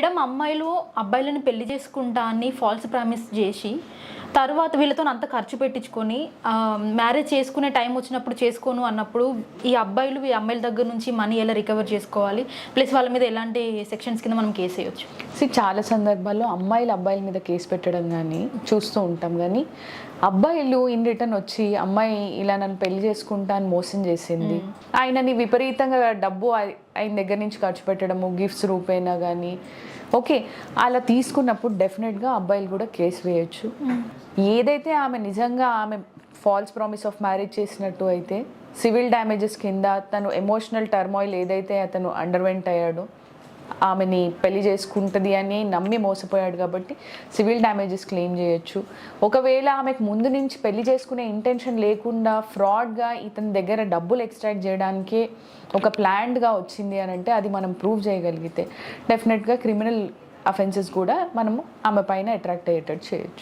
Madam అమ్మాయిలు అబ్బాయిలను పెళ్ళి చేసుకుంటా అని ఫాల్స్ ప్రామిస్ చేసి తర్వాత వీళ్ళతో అంత ఖర్చు పెట్టించుకొని మ్యారేజ్ చేసుకునే టైం వచ్చినప్పుడు చేసుకోను అన్నప్పుడు ఈ అబ్బాయిలు ఈ అమ్మాయిల దగ్గర నుంచి మనీ ఎలా రికవర్ చేసుకోవాలి? ప్లస్ వాళ్ళ మీద ఎలాంటి సెక్షన్స్ కింద మనం కేసు వేయొచ్చు సో చాలా సందర్భాల్లో అమ్మాయిలు అబ్బాయిల మీద కేసు పెట్టడం కానీ చూస్తూ ఉంటాం కానీ అబ్బాయిలు ఇన్ రిటర్న్ వచ్చి అమ్మాయి ఇలా నన్ను పెళ్ళి చేసుకుంటా అని మోసం చేసింది. ఆయనని విపరీతంగా డబ్బు ఆయ- ఆయన దగ్గర నుంచి ఖర్చు పెట్టడము గిఫ్ట్స్ రూపేనా కానీ ఓకే అలా తీసుకున్నప్పుడు డెఫినెట్గా అబ్బాయిలు కూడా కేసు వేయొచ్చు. ఏదైతే ఆమె నిజంగా ఆమె ఫాల్స్ ప్రామిస్ ఆఫ్ మ్యారేజ్ చేసినట్టు అయితే సివిల్ డ్యామేజెస్ కింద తను ఎమోషనల్ టర్మాయిల్ ఏదైతే అతను అండర్వెంట్ అయ్యాడో ఆమెని పెళ్ళి చేసుకుంటుంది అని నమ్మి మోసపోయాడు కాబట్టి సివిల్ డ్యామేజెస్ క్లెయిమ్ చేయొచ్చు. ఒకవేళ ఆమెకు ముందు నుంచి పెళ్ళి చేసుకునే ఇంటెన్షన్ లేకుండా ఫ్రాడ్గా ఇతని దగ్గర డబ్బులు ఎక్స్ట్రాక్ట్ చేయడానికే ఒక ప్లాన్డ్గా వచ్చింది అని అంటే అది మనం ప్రూవ్ చేయగలిగితే డెఫినెట్గా క్రిమినల్ అఫెన్సెస్ కూడా మనము ఆమె పైన అట్రాక్ట్ అయ్యేటట్టు చేయొచ్చు.